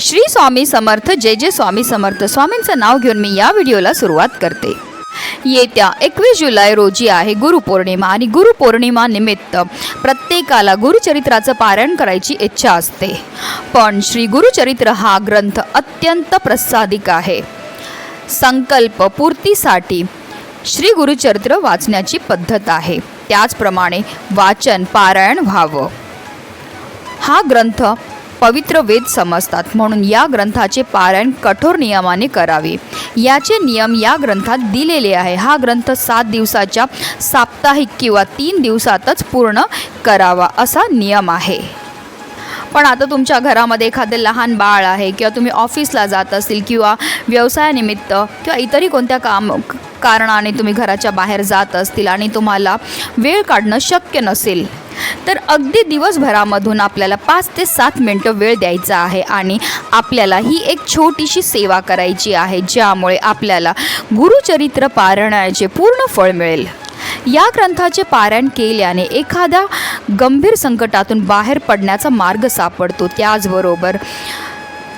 श्री स्वामी समर्थ जय जय स्वामी समर्थ. स्वामींचं नाव घेऊन मी या व्हिडिओला सुरुवात करते. येत्या एकवीस जुलै रोजी आहे गुरुपौर्णिमा आणि गुरुपौर्णिमा निमित्त प्रत्येकाला गुरुचरित्राचं पारायण करायची इच्छा असते. पण श्री गुरुचरित्र हा ग्रंथ अत्यंत प्रसादिक आहे. संकल्प पूर्तीसाठी श्री गुरुचरित्र वाचण्याची पद्धत आहे. त्याचप्रमाणे वाचन पारायण व्हावं. हा ग्रंथ पवित्र वेद समजतात. म्हणून या ग्रंथाचे पारायण कठोर नियमाने करावे. याचे नियम या ग्रंथात दिलेले आहे. हा ग्रंथ सात दिवसाच्या साप्ताहिक किंवा तीन दिवसातच पूर्ण करावा असा नियम आहे. पण आता तुमच्या घरामध्ये एखादं लहान बाळ आहे किंवा तुम्ही ऑफिसला जात असतील किंवा व्यवसायानिमित्त किंवा इतरही कोणत्या काम कारणाने तुम्ही घराच्या बाहेर जात असतील आणि तुम्हाला वेळ काढणं शक्य नसेल तर अगदी दिवसभरामधून आपल्याला पाच ते सात मिनटं वेळ द्यायचा आहे आणि आपल्याला ही एक छोटीशी सेवा करायची आहे ज्यामुळे आपल्याला गुरुचरित्र पारायणाचे पूर्ण फळ मिळेल. या ग्रंथाचे पारायण केल्याने एखाद्या गंभीर संकटातून बाहेर पडण्याचा मार्ग सापडतो त्याचबरोबर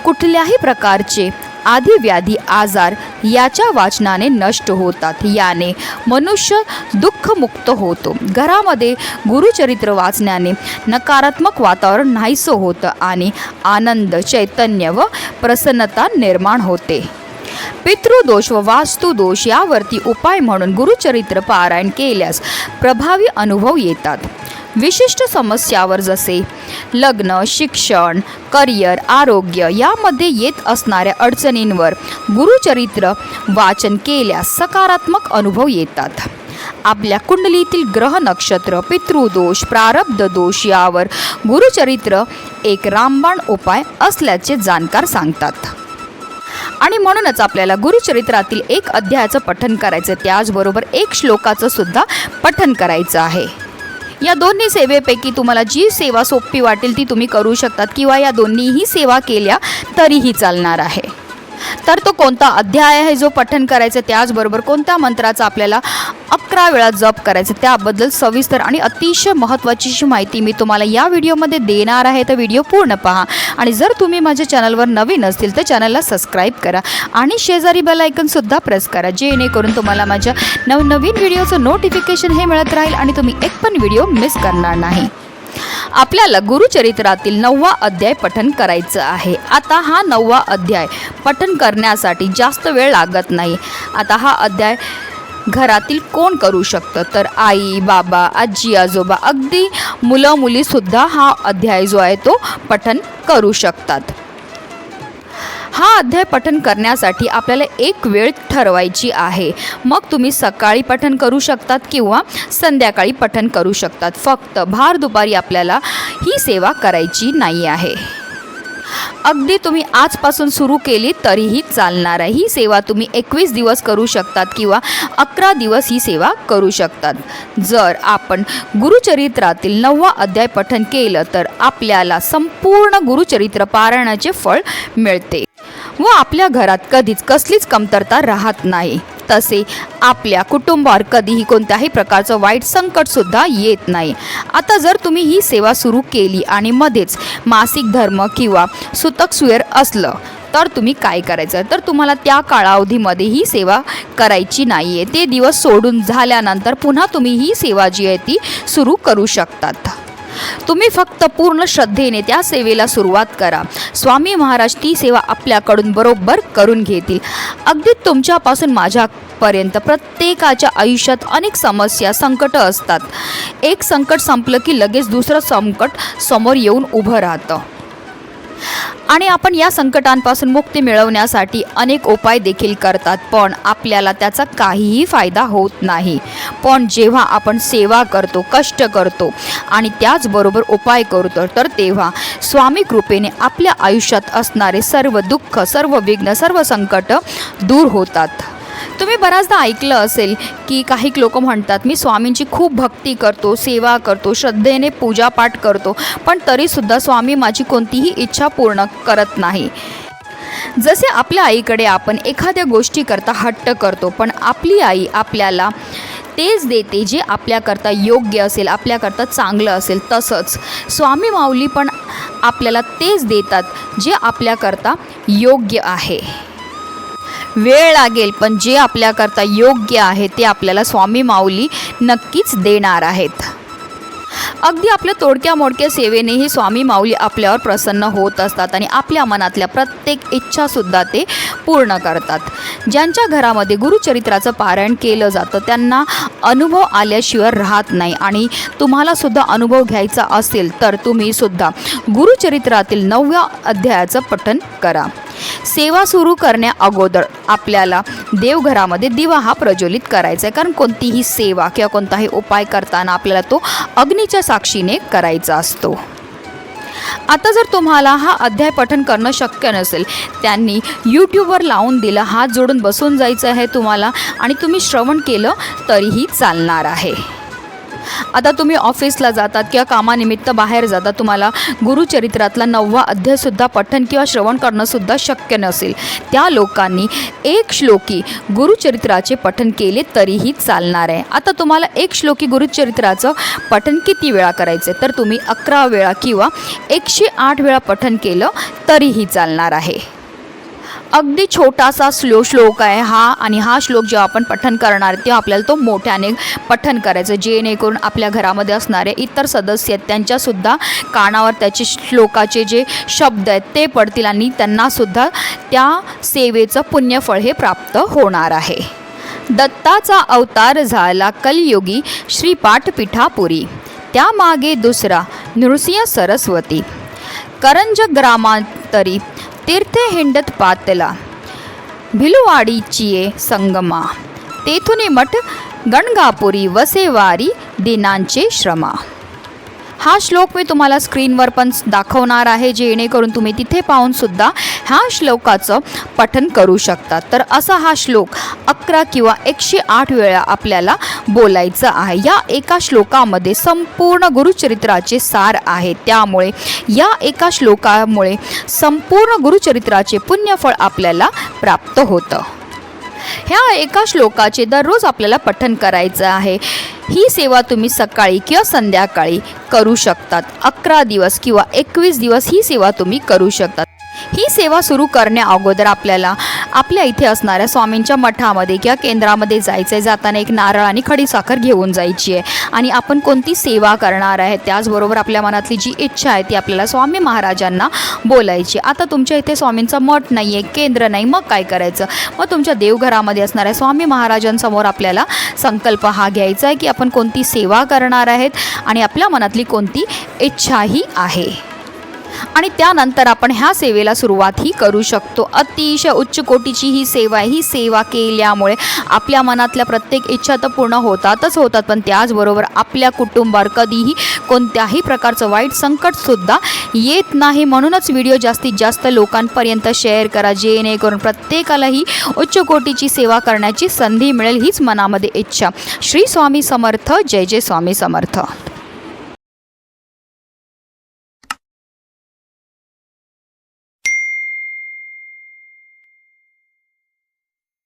कुठल्याही प्रकारचे आदिव्याधी आजार याच्या वाचनाने नष्ट होतात. याने मनुष्य दुःखमुक्त होतो. घरामध्ये गुरुचरित्र वाचण्याने नकारात्मक वातावरण नाहीसं होतं आणि आनंद चैतन्य व प्रसन्नता निर्माण होते. पितृदोष व वास्तुदोष यावरती उपाय म्हणून गुरुचरित्र पारायण केल्यास प्रभावी अनुभव येतात. विशिष्ट समस्यावर जसे. लग्न शिक्षण करिअर आरोग्य यामध्ये येत असणाऱ्या अडचणींवर गुरुचरित्र वाचन केल्यास सकारात्मक अनुभव येतात. आपल्या कुंडलीतील ग्रह नक्षत्र पितृदोष प्रारब्ध दोष यावर गुरुचरित्र एक रामबाण उपाय असल्याचे जाणकार सांगतात. आणि म्हणूनच आपल्याला गुरुचरित्रातील एक अध्यायाचं पठन करायचं त्याचबरोबर एक श्लोकाचं सुद्धा पठन करायचं आहे. या दोन्ही सेवेपैकी तुम्हाला जी सेवा सोपी वाटेल ती तुम्ही करू शकतात किंवा या दोन्हीही सेवा केल्या तरीही चालणार आहे. तर तो कोणता अध्याय आहे जो पठन करायचं त्याचबरोबर कोणत्या मंत्राचा आपल्याला अकरा वेळा जप करायचं. त्याबद्दल सविस्तर आणि अतिशय महत्त्वाचीशी माहिती मी तुम्हाला या व्हिडिओमध्ये देणार आहे तर व्हिडिओ पूर्ण पहा. आणि जर तुम्ही माझ्या चॅनलवर नवीन असतील तर चॅनलला सबस्क्राईब करा. आणि शेजारी बेल आयकनसुद्धा प्रेस करा जेणेकरून तुम्हाला माझ्या नवनवीन व्हिडिओचं नोटिफिकेशन हे मिळत राहील आणि तुम्ही एक पण व्हिडिओ मिस करणार नाही. आपल्याला गुरुचरित्रातील नववा अध्याय पठन करायचं आहे. आता हा नववा अध्याय पठन करण्यासाठी जास्त वेळ लागत नाही. आता हा अध्याय घरातील कोण करू शकतं? तर आई बाबा आजी आजोबा अगदी मुलं मुलीसुद्धा हा अध्याय जो आहे तो पठन करू शकतात. हा अध्याय पठन करण्यासाठी आपल्याला एक वेळ ठरवायची आहे. मग तुम्ही सकाळी पठन करू शकतात किंवा संध्याकाळी पठन करू शकतात. फक्त भार दुपारी आपल्याला ही सेवा करायची नाही आहे. अगदी तुम्ही आजपासून सुरू केली तरीही चालणार आहे. ही सेवा तुम्ही एकवीस दिवस करू शकतात किंवा अकरा दिवस ही सेवा करू शकतात. जर आपण गुरुचरित्रातील नववा अध्याय पठन केलं तर आपल्याला संपूर्ण गुरुचरित्र पारायणाचे फळ मिळते व आपल्या घरात कधीच कसलीच कमतरता राहत नाही. तसे आपल्या कुटुंबावर कधीही कोणत्याही प्रकारचं वाईट संकटसुद्धा येत नाही. आता जर तुम्ही ही सेवा सुरू केली आणि मध्येच मासिक धर्म किंवा सुतक सुयर असलं तर तुम्ही काय करायचं? तर तुम्हाला त्या काळावधीमध्ये ही सेवा करायची नाही आहे ते दिवस सोडून झाल्यानंतर पुन्हा तुम्ही ही सेवा जी आहे ती सुरू करू शकतात. तुम्ही फक्त पूर्ण श्रद्धेने त्या सेवेला सुरुवात करा. स्वामी महाराज ती सेवा आपल्याकडून बरोबर करून घेतील. अगदी तुमच्यापासून माझ्यापर्यंत प्रत्येकाच्या आयुष्यात अनेक समस्या संकट असतात. एक संकट संपलं की लगेच दुसरं संकट समोर येऊन उभं राहतं. आणि आपण या संकटांपासून मुक्ती मिळवण्यासाठी अनेक उपाय देखील करतात पण आपल्याला त्याचा काहीही फायदा होत नाही. पण जेव्हा आपण सेवा करतो कष्ट करतो आणि त्याचबरोबर उपाय करतो तर तेव्हा स्वामी कृपेने आपल्या आयुष्यात असणारे सर्व दुःख सर्व विघ्न सर्व संकट दूर होतात. तुम्ही बऱ्याचदा ऐकलं असेल की काही लोक म्हणतात मी स्वामींची खूप भक्ती करतो सेवा करतो श्रद्धेने पूजापाठ करतो पण तरीसुद्धा स्वामी माझी कोणतीही इच्छा पूर्ण करत नाही. जसे आपल्या आईकडे आपण एखाद्या गोष्टीकरता हट्ट करतो पण आपली आई आपल्याला तेच देते जे आपल्याकरता योग्य असेल आपल्याकरता चांगलं असेल तसंच. स्वामी माऊली पण आपल्याला तेच देतात जे आपल्याकरता योग्य आहे. वेळ लागेल पण जे आपल्याकरता योग्य आहे ते आपल्याला स्वामी माऊली नक्कीच देणार आहेत. अगदी आपल्या तोडक्या मोडक्या सेवेनेही स्वामी माऊली आपल्यावर प्रसन्न होत असतात आणि आपल्या मनातल्या प्रत्येक इच्छासुद्धा ते पूर्ण करतात. ज्यांच्या घरामध्ये गुरुचरित्राचं पारायण केलं जातं त्यांना अनुभव आल्याशिवाय राहत नाही आणि तुम्हालासुद्धा अनुभव घ्यायचा असेल तर तुम्ही सुद्धा गुरुचरित्रातील नवव्या अध्यायाचं पठन करा. सेवा सुरू करण्या अगोदर आपल्याला देवघरामध्ये दिवा हा प्रज्वलित करायचा आहे कारण कोणतीही सेवा किंवा कोणताही उपाय करताना आपल्याला तो अग्नीच्या साक्षीने करायचा असतो. आता जर तुम्हाला हा अध्याय पठन करणं शक्य नसेल त्यांनी यूट्यूबवर लावून दिलं हात जोडून बसून जायचं आहे तुम्हाला आणि तुम्ही श्रवण केलं तरीही चालणार आहे. आता तुम्ही ऑफिसला जातात किंवा कामानिमित्त बाहेर जातात तुम्हाला गुरुचरित्रातला नववा अध्यायसुद्धा पठन किंवा श्रवण करणंसुद्धा शक्य नसेल. त्या लोकांनी एक श्लोकी गुरुचरित्राचे पठन केले तरीही चालणार आहे. आता तुम्हाला एक श्लोकी गुरुचरित्राचं पठन किती वेळा करायचे तर तुम्ही अकरा वेळा किंवा एकशे आठ वेळा पठन केलं तरीही चालणार आहे. अगदी छोटासा स्लो श्लोक आहे हा आणि हा श्लोक जेव्हा आपण पठन करणार तेव्हा आपल्याला तो मोठ्याने पठन करायचं जेणेकरून आपल्या घरामध्ये असणारे इतर सदस्य आहेत त्यांच्यासुद्धा कानावर त्याचे श्लोकाचे जे शब्द आहेत ते पडतील आणि त्यांनासुद्धा त्या सेवेचं पुण्यफळ हे प्राप्त होणार आहे. दत्ताचा अवतार झाला कलयुगी श्रीपाठपीठापुरी. त्यामागे दुसरा नृसिंह सरस्वती. करंज ग्रामांतरी तीर्थ हिंडत पातला. भिलुवाडीचिये संगमा. तेथुनी मठ गणगापुरी वसेवारी दिनांचे श्रमा. हा श्लोक मी तुम्हाला स्क्रीनवर पण दाखवणार आहे जेणेकरून तुम्ही तिथे पाहून सुद्धा ह्या श्लोकाचं पठन करू शकता. तर असा हा श्लोक अकरा किंवा एकशे आठ वेळा आपल्याला बोलायचं आहे. या एका श्लोकामध्ये संपूर्ण गुरुचरित्राचे सार आहे त्यामुळे या एका श्लोकामुळे संपूर्ण गुरुचरित्राचे पुण्यफळ आपल्याला प्राप्त होतं. ह्या एका श्लोकाचे दररोज आपल्याला पठन करायचं आहे. ही सेवा तुम्ही सकाळी किंवा संध्याकाळी करू शकतात. अकरा दिवस किंवा एकवीस दिवस ही सेवा तुम्ही करू शकतात. ही सेवा सुरू करण्या अगोदर आपल्याला आपल्या इथे असणाऱ्या स्वामींच्या मठामध्ये किंवा केंद्रामध्ये जायचं आहे जाताना एक नारळ आणि खडीसाखर घेऊन जायची आहे. आणि आपण कोणती सेवा करणार आहे त्याचबरोबर आपल्या मनातली जी इच्छा आहे ती आपल्याला स्वामी महाराजांना बोलायची. आता तुमच्या इथे स्वामींचा मठ नाही आहे केंद्र नाही मग काय करायचं? मग तुमच्या देवघरामध्ये असणाऱ्या स्वामी महाराजांसमोर आपल्याला संकल्प हा घ्यायचा आहे की आपण कोणती सेवा करणार आहेत आणि आपल्या मनातली कोणती इच्छाही आहे. आणि त्यानंतर आपण ह्या सेवेला सुरुवातही करू शकतो. अतिशय उच्च कोटीची ही सेवा आहे. ही सेवा केल्यामुळे आपल्या मनातल्या प्रत्येक इच्छा तर पूर्ण होतातच होतात पण त्याचबरोबर आपल्या कुटुंबावर कधीही कोणत्याही प्रकारचं वाईट संकटसुद्धा येत नाही. म्हणूनच व्हिडिओ जास्तीत जास्त लोकांपर्यंत शेअर करा जेणेकरून प्रत्येकालाही उच्च कोटीची सेवा करण्याची संधी मिळेल हीच मनामध्ये इच्छा. श्री स्वामी समर्थ. जय जय स्वामी समर्थ.